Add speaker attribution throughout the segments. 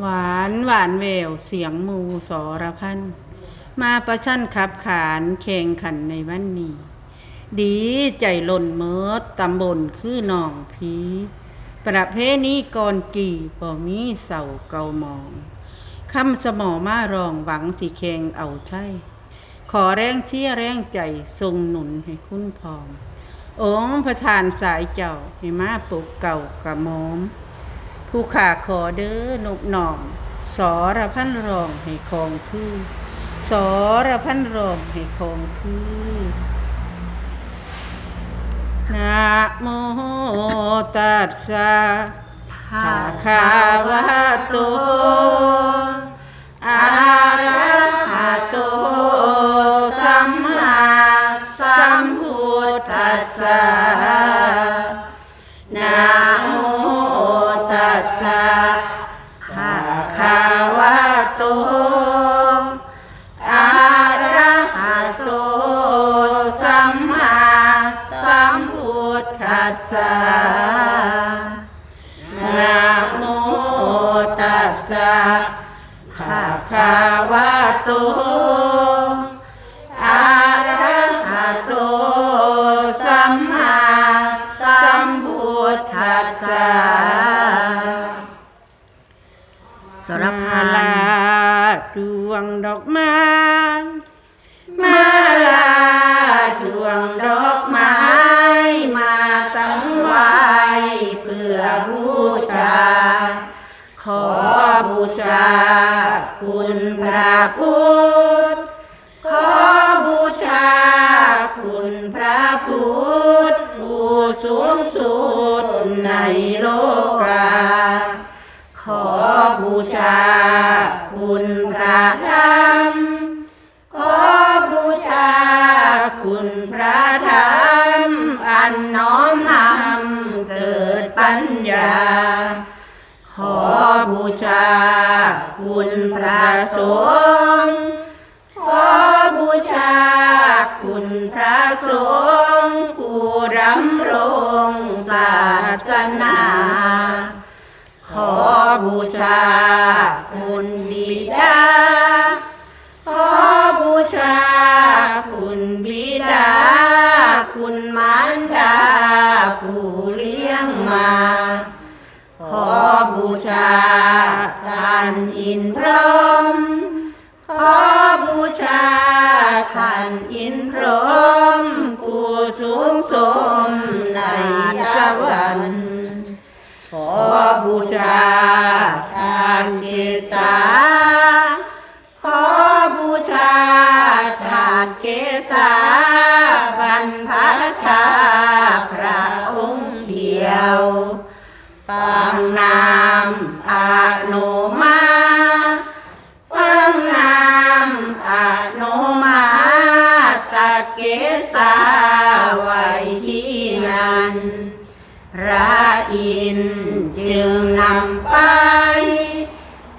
Speaker 1: หวานหวานแววเสียงมูสรพัน มาประชันขับขานแข่งขันในวันนี้ ดีใจหล่นเมิดตำบลคือหนองผี ประเพณีก่อนกี่บ่มีเสาเกามองคำสมอมารองหวังสิแข่งเอาใช่ ขอแรงเชี่ยแรงใจทรงหนุนให้คุณพอมองค์ประธานสายเจ้าให้มาปลุกเก่ากระมอม ผู้ขาขอเด้อนบหน่อม สอระพันรองให้คองคือ สอระพันรองให้คองคือนะโมตัสสะภะคะวะโตอะระหะโต อะระหะโต สัมมาสัมพุทธัสสะสรพาลาดวงดอกไม้ บูชา คุณพระพุทธ ขอบูชา คุณพระพุทธผู้สูงสุดในโลกา ขอบูชา คุณพระธรรม ขอบูชา คุณพระธรรม อันน้อมนำเกิดปัญญา ขอ บูชา คุณพระสงฆ์ขอบูชา คุณพระสงฆ์ผู้ดำรงศาสนา ขอบูชา คุณบิดา ขอบูชา คุณบิดา คุณมารดาผู้เลี้ยงมา บูชาท่านอินพรมขอบูชาท่านอินพรมผู้สูงสมในสวรรค์ขอบูชา อินจึงนำไป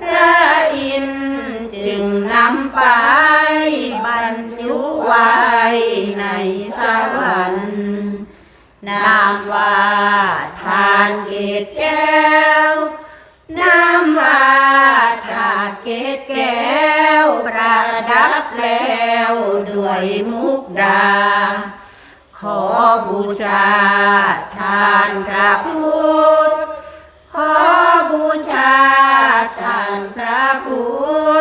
Speaker 1: พระอินจึงนำไป บรรจุไว้ในสวรรค์นามว่าทานเกตแก้วนามว่าทาเกตแก้ว ประดับแล้วด้วยมุกดา ขอบูชาท่านพระพุทธ ขอบูชาท่านพระพุ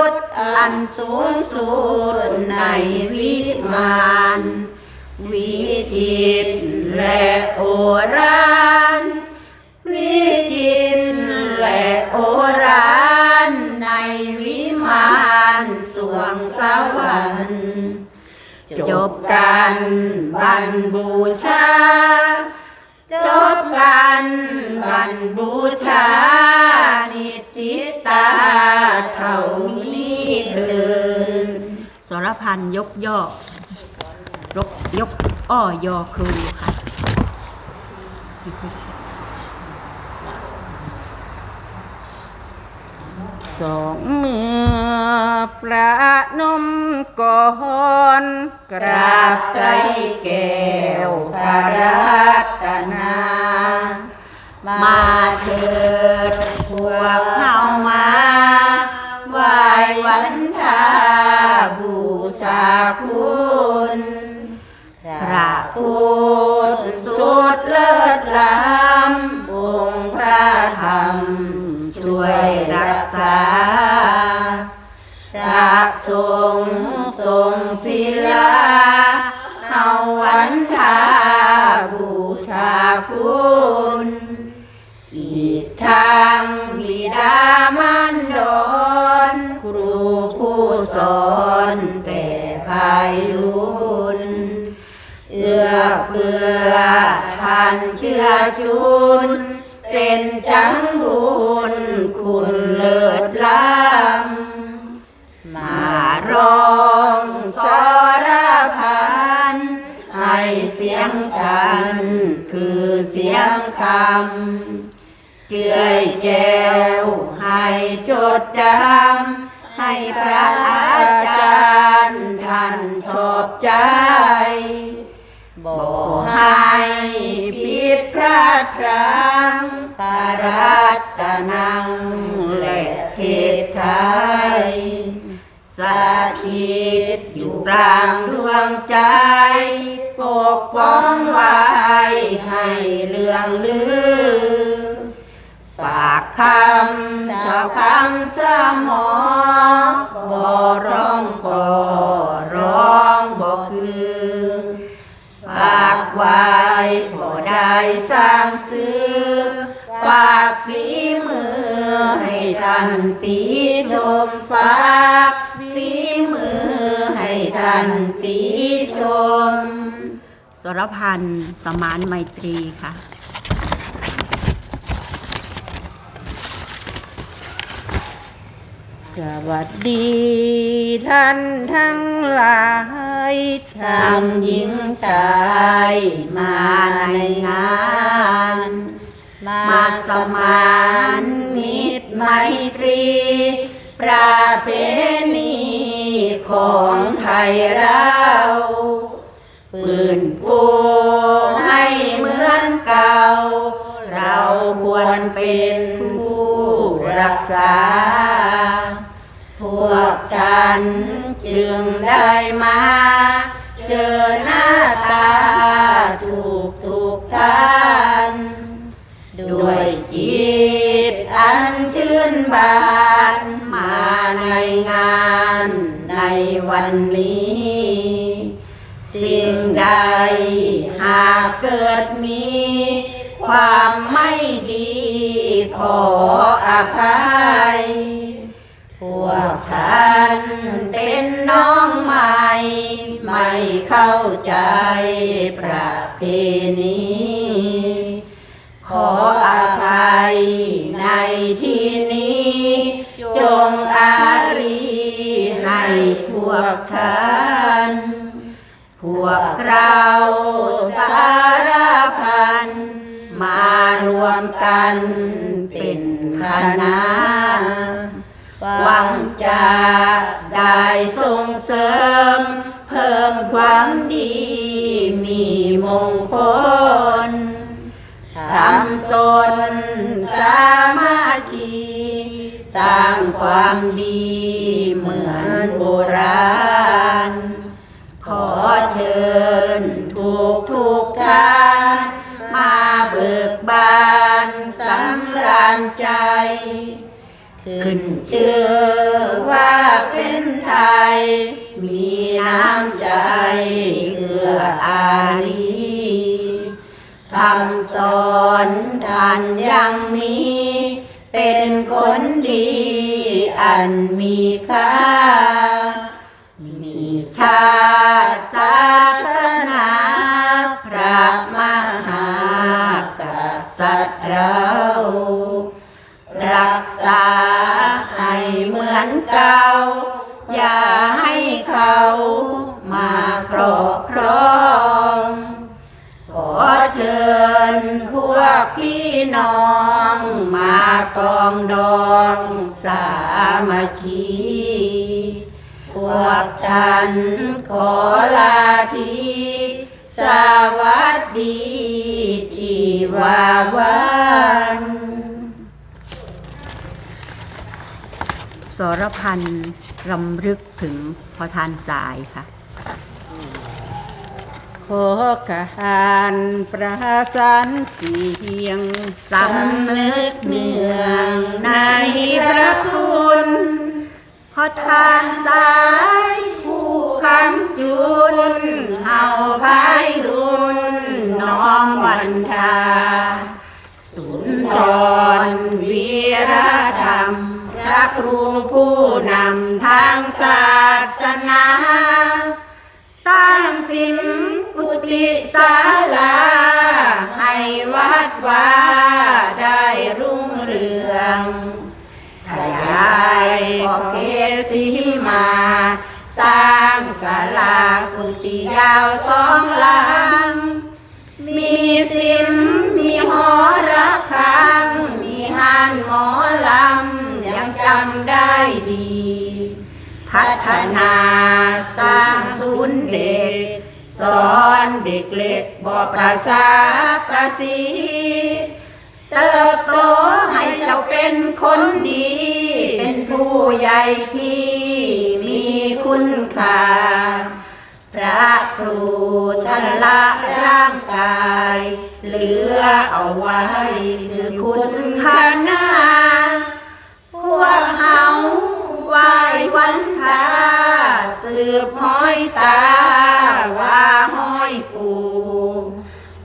Speaker 1: ทธ อันสูงสุดในวิมานวิจิตรและโอรา กันบันบูชา จบกันบันบูชา นิติตาเท่านี้เดิน
Speaker 2: สรพันยกย่อยกยกอ้อยอครูค่ะ
Speaker 1: สองมือประนมก่อนกราบใจแก้วพระรัตนา
Speaker 3: มาเถิดพวกเข้ามาไหว้วันทาบูชาคุณพระพุทธสุดเลิศล้ำองค์พระธรรมช่วย ทรงทรงศิลาเฮาวันทาบูชาคุณอีกทางบิดามันดอนครูผู้สอนแต่ภายรุนเอื้อเฟื้อทันเจือจุน เป็นจังบุญคุณเลิศล้ำ ร้องสรพันให้เสียงฉัน คือเสียงคำ เจือยแก้วให้จดจำ ให้พระอาจารย์ท่านชอบใจบอกให้ผิดพลาดพลั้งปารัตนัง ถิต อยู่กลางดวงใจ ปกป้องไว้ให้เลื่องลือ ฝากคำเจ้าคำสมอบ่ร้องขอร้องบ่คือฝากไว้พอได้สร้างซื้อฝากฝีมือให้ท่านตีชมฝากฝีมือ ท่านตีชม สรพันธ์สมานไมตรีค่ะ
Speaker 1: สวัสดีท่านทั้งหลายท่านหญิงชายมาในงาน มาสมานมิตรไมตรีประเพณี ของไทยเราฟื้นฟูให้เหมือนเก่า เราควรเป็นผู้รักษา พวกฉันจึงได้มา เจอหน้าตาถูกทุกท่านด้วยจิตอันชื่นบาน วันนี้ สิ่งใดหากเกิดมี ความไม่ดีขออภัย พวกฉันเป็นน้องใหม่ ไม่เข้าใจประเพณีขออภัย พวกฉัน พวกเราสารพัน มารวมกันเป็นคณะหวังจะได้ส่งเสริม เพิ่มความดีมีมงคลทำตนสามัคคีสร้างความดี ราณ ขอเชิญทุกทุกท่านมาเบิกบานสำราญใจ ขึ้นชื่อว่าเป็นไทย มีน้ำใจเอื้ออารีคำสอนท่านย่างนี้ เป็นคนดีอันมีค่า มีชาติศาสนาพระมหากษัตริย์เรารักษาให้เหมือนเก่า อย่าให้เขามาครอบครอง ปองดองสามัคคีพวกฉันขอลาทีสวัสดีที่วาวัน
Speaker 4: สรพันธ์รำลึกถึงพอทานสายค่ะ
Speaker 5: ขอการประสานเสียง
Speaker 1: สำนึกเนืองในพระคุณพอทานสายผู้คำจุนเฮาพายรุนน้อมวันทา สุนทรวีรธรรม พระครูผู้นำทางศาสนา สร้างสิม ฏิศาลา ให้วัดว่าได้รุ่งเรืองขยายขอบเขตสีมา สร้างศาลากุฏิยาวสองหลัง มีสิม มีหอระฆัง มีหานหมอลำ ยังจำได้ดี พัฒนาสร้างศูนย์เด็ก สอนเด็กเล็กบอกภาษาภาษีเติบโตให้เจ้าเป็นคนดี เป็นผู้ใหญ่ที่มีคุณค่า พระครูท่านละร่างกาย เหลือเอาไว้คือคุณค่าหน้าพวกเขา ไหว้วันทาสืบห้อยตาว่าห้อยปู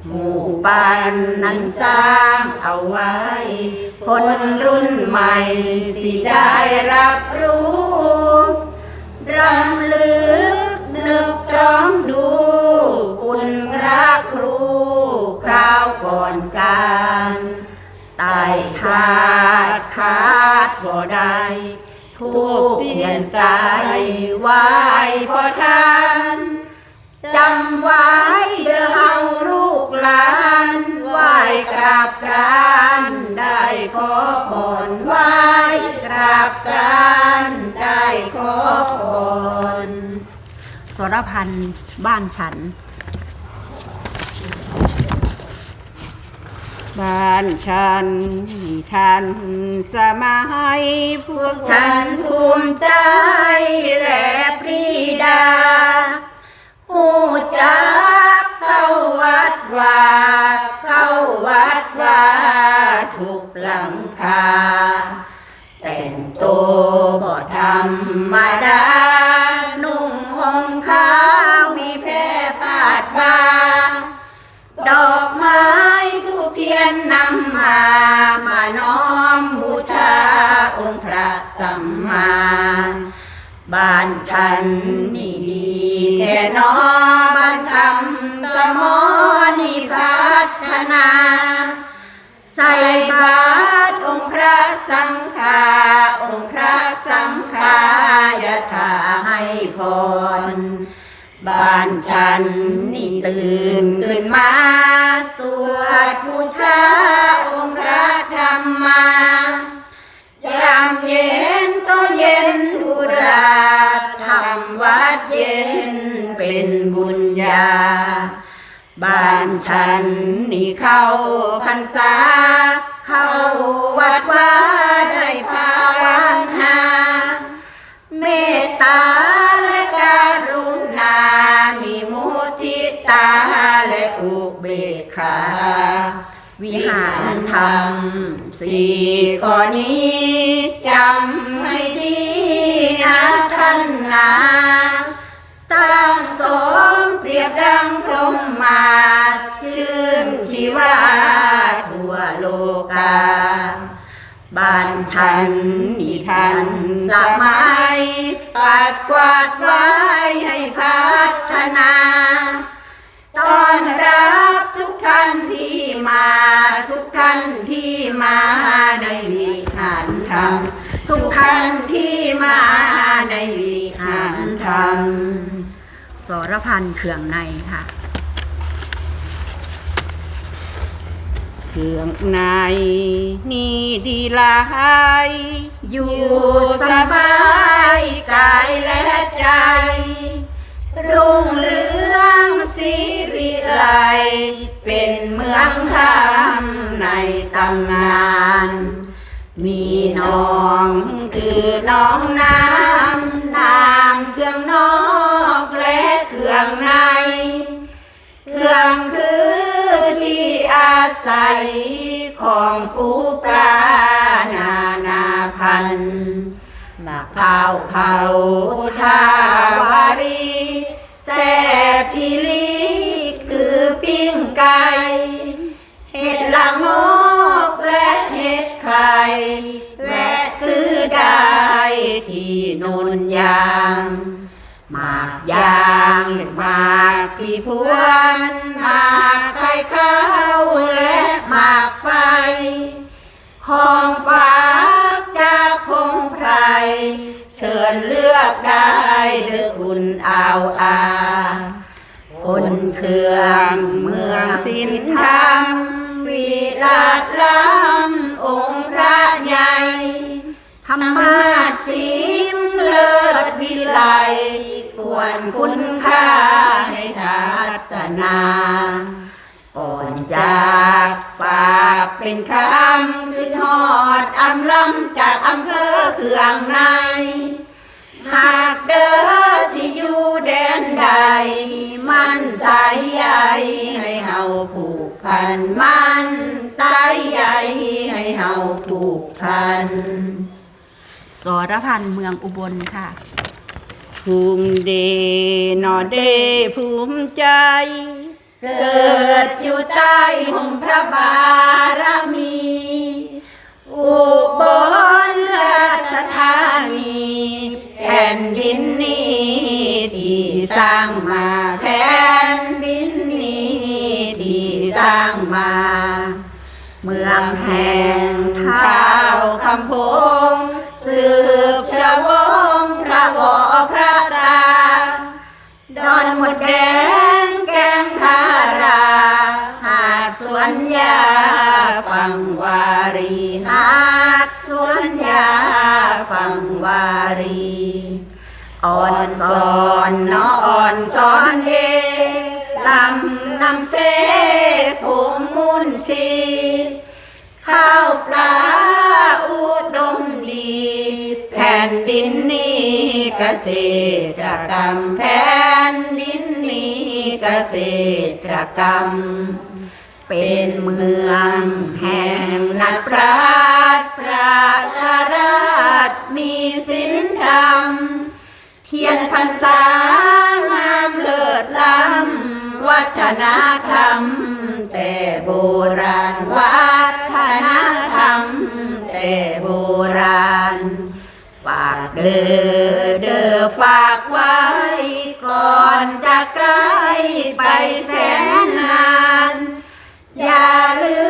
Speaker 1: หมู่ปันนั้นสร้างเอาไว้ คนรุ่นใหม่สิได้รับรู้รำลึกนึกตรองดู คุณพระครูคราวก่อนการไตายขาดขาดบ่ได้ ทูบเทียนตายไหว้พอทานจำไว้เด้อเฮาลูกหลานไหว้กราบกรานได้ขอพรไหว้กราบกรานได้ขอพร
Speaker 4: สรพันธ์บ้านฉัน
Speaker 5: บ้านฉันท่านสมัยพวก
Speaker 1: ฉันภูมิใจและปรีดาหูจักเข้าวัดว่าเข้าวัดว่าทุกหลังคา แต่งตัวบ่ธรรมดาานฉันนี่ดีแค่นอบ้านคำสมอนี่พัฒนา ใส่บาตรองค์พระสังฆาองค์พระสังฆายะถาให้พรบ้านฉันนี่ตื่นขึ้นมา สวดบูชาองค์พระธรรมมาามเย็นก็เย็นอุราทำวัดเย็นเป็นบุญญา บ้านฉันนี่เข้าพรรษา เข้าวัดว่าได้ภาวนาเมตตาและการุณา มีมุทิตาและอุเบกขา วิหารธรรม สี่ข้อนี้จำให้ดีนะท่านนาสร้างสมเปรียบดังพรหมมาชื่นชีวาทั่วโลกาบ้านฉันมีทันสมัยปัดกวาดไว้ให้พัฒนา ตอนรับ กท่านที่มา ทุกท่านที่มาในวิหารธรรมทุกท่านที่มาในวิหารธรรม
Speaker 4: สรพันธ์เขื่องในค่ะ
Speaker 5: เครื่องในนี่ดีหลาย
Speaker 1: อยู่สบายกายและใจ รุ่งเรืองศรีวิไล เป็นเมืองธรรมในตำนาน มีน้องคือน้องน้ำน้ำเครื่องนอกและเครื่องใน เครื่องคือที่อาศัยของปูปลานานาพันธุ์มาข้าวเผาทาวารีแซบอีลี คือปิ้งไก่เห็ดละโงกและเห็ดไข่แวะซื้อได้ที่นนยางหมากยางหมากปีพวนหมากไข่ข้าวและหมากไฟของฝากจากพงไพรเชิญเลือกได้หรือคุณเอาอา คนเครื่องเมืองสินธรรม วิลาศล้ำองค์พระใหญ่ธรรมาสิมเลิศวิไลควรคุณค่าให้ทัศนาก่อนจากฝากเป็นคำขึ้นหอดอำลำจากอำเภอเครื่องใน หากเด้อสิอยู่แดนใด ผูกพันมันสายใยให้เฮาผูกพัน
Speaker 4: สรพันธ์เมืองอุบลค่ะ
Speaker 5: ภูมิเดนอเดภูมิใจ
Speaker 1: เกิดอยู่ใต้ห่มพระบารมี อุบลราชธานีแผ่นดินนี้ที่สร้างมาแผ่นดินนี้ที่ สร้างมา เมืองแห่งท้าวคำพงสืบชะวงพระวอพระตา ดอนหมดแดงแกงทารา หาดสวนยาฟังวารีหาดสวนยาฟังวารีอ่อนสอนเนาะอ่อนสอนเอ ข้าอุดมดี แผ่นดินนี้เกษตรกรรมแผ่นดินนี้เกษตรกรรม เป็นเมืองแห่งนักปราชญ์ประชาราชมีศีลธรรม เทียนพรรษางามเลิศล้ำวัฒนธรรมแต่โบราณวัฒ อเด้อฝากไว้ ก่อนจะไกลไปแสนนาน อย่าลื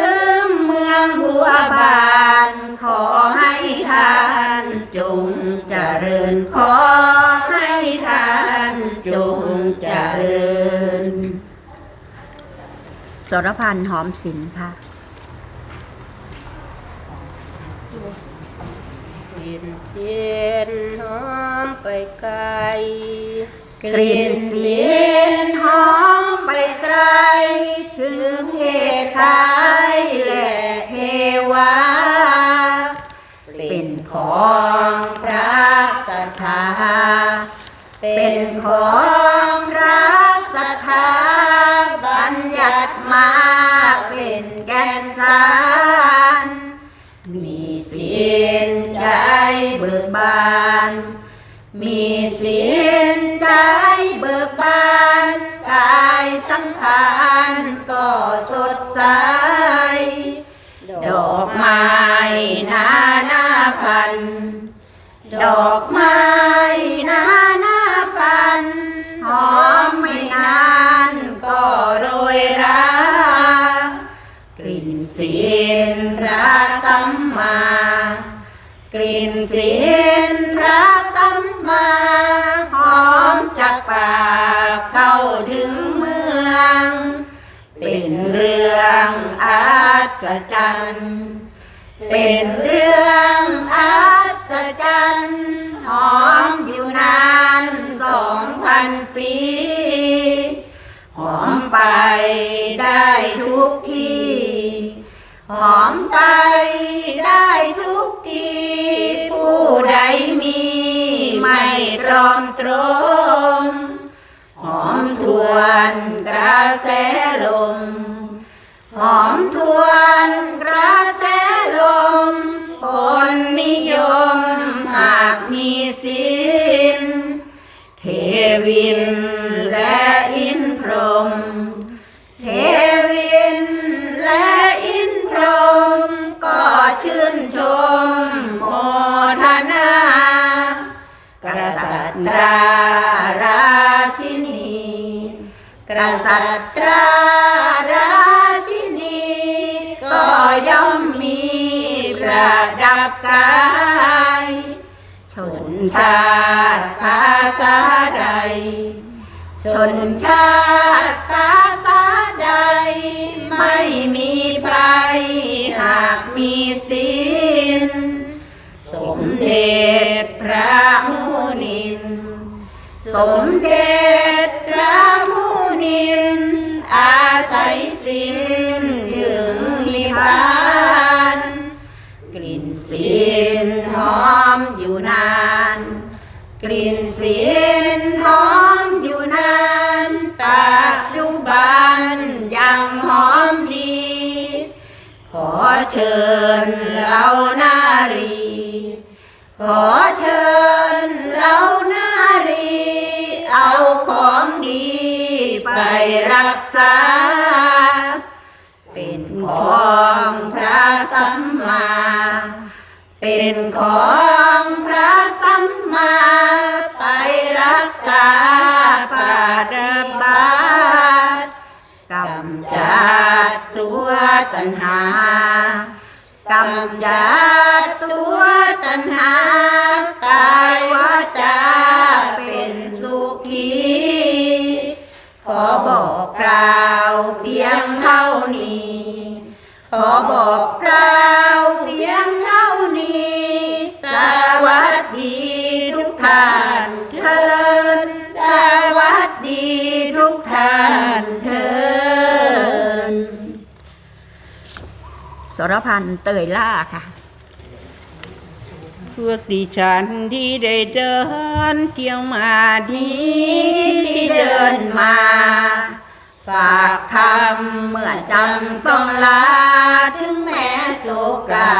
Speaker 1: มเมืองบัวบาน ขอให้ทานจงเจริญขอให้ทานจงเจริญ
Speaker 4: สรพันธ์หอมศิลป์ค่ะ
Speaker 1: กลิ่น เทียนหอมไปไกล
Speaker 4: กลิ่นเสียงหอมไปไกล
Speaker 1: ถึงเทไทยและเทวา เป็นของพระสถาเป็นของพระสถาบัญญัติมาเป็นแกนสา บาน มีศีลใจเบิกบาน กายสังขารก็สดใส ดอกไม้นานาพัน ดอกไม้ เข้าถึงเมือง เป็นเรื่องอัศจรรย์ เป็นเรื่องอัศจรรย์หอมอยู่นานสองพันปี หอมไปได้ทุกที่ หอมไปได้ทุกทีผู้ใดมีไม่ตรอมตรม มทวนกระแสลม หอมทวนกระแสลมคนนิยมหากมีสินเทวินและอินพรม เทวินและอินพรม ก็ชื่นชมโมทนากษัตราราชินี กษัตราราชินีก็ย่อมมีประดับกายชนชาติภาษาใด ชนชาติภาษาใด ไม่มีใครหากมีศีลสมเด็จพระมุนิน สมเด็จพระ นิน อาศัยศีลถึงลิพานกลิ่นศีลหอมอยู่นาน กลิ่นศีลหอมอยู่นาน ปัจจุบันยังหอมดี ขอเชิญเรานารี ขอเชิญ สัมมา เป็นของพระสัมมาไปรักษาปาดบาทกำจัดตัวตัณหากำจัดตัวตัณหากายวาจาเป็นสุขีขอบอกกล่าวเพียงเท่านี้ ขอบอก ท่านเถิดสวัสดีทุกท่านเถิด
Speaker 4: สรพันธ์เตยล่าค่ะ
Speaker 5: พวกดิฉันที่ได้เดินเที่ยวมาดี
Speaker 1: ที่เดินมา ฝากคำเมื่อจำต้องลา ถึงแม้โศกา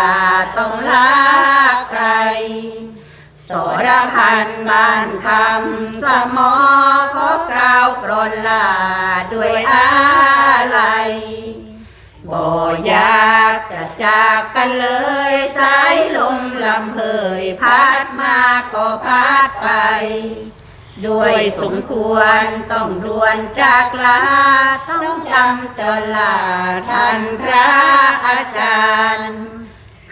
Speaker 1: ต้องลาไกล สรพันบ้านคำสมอขอกล่าวกรนลาด้วยอะไรบ่อยากจะจากกันเลยสายลมลำเพยพัดมาก็พัดไป ด้วยสมควรต้องด่วนจากลา ต้องจำจนลาท่านพระอาจารย์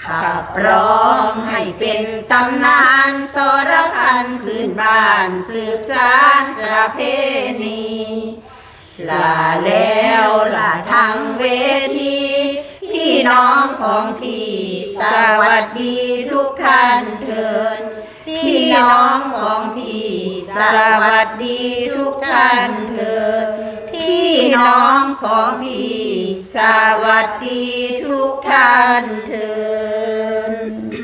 Speaker 1: ขับร้องให้เป็นตำนานสรพันธ์พื้นบ้านสืบสานประเพณีลาแล้วลาทางเวที พี่น้องของพี่ สวัสดีทุกท่านเถิด พี่น้องของพี่ สวัสดีทุกท่านเถิดพี่น้องของพี่ สวัสดีทุกท่านเถิด